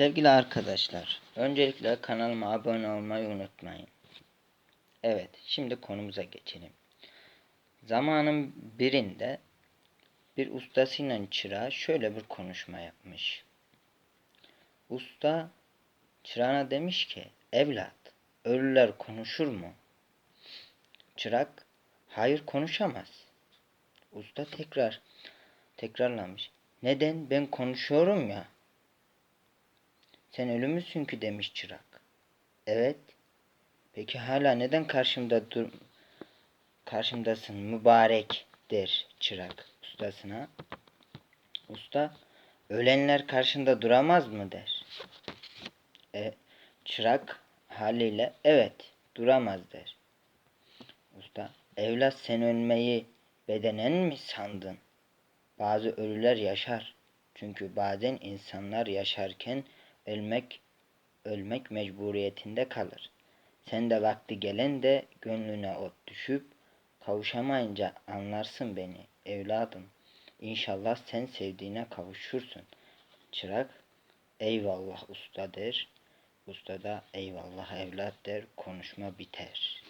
Sevgili arkadaşlar, öncelikle kanalıma abone olmayı unutmayın. Evet, şimdi konumuza geçelim. Zamanın birinde bir ustasıyla çırağı şöyle bir konuşma yapmış. Usta çırağına demiş ki, evlat, ölüler konuşur mu? Çırak, hayır konuşamaz. Usta tekrar tekrarlamış. Neden? Ben konuşuyorum ya. Sen ölü müsün ki demiş çırak. Evet. Peki hala neden karşımda dur karşımdasın mübarek der çırak ustasına. Usta ölenler karşında duramaz mı der. E, çırak haliyle evet duramaz der. Usta evlat sen ölmeyi bedenen mi sandın? Bazı ölüler yaşar. Çünkü bazen insanlar yaşarken ölmek ölmek mecburiyetinde kalır. Sen de vakti gelen de gönlüne ot düşüp kavuşamayınca anlarsın beni evladım. İnşallah sen sevdiğine kavuşursun. Çırak eyvallah usta der. Usta da eyvallah evlat der. Konuşma biter.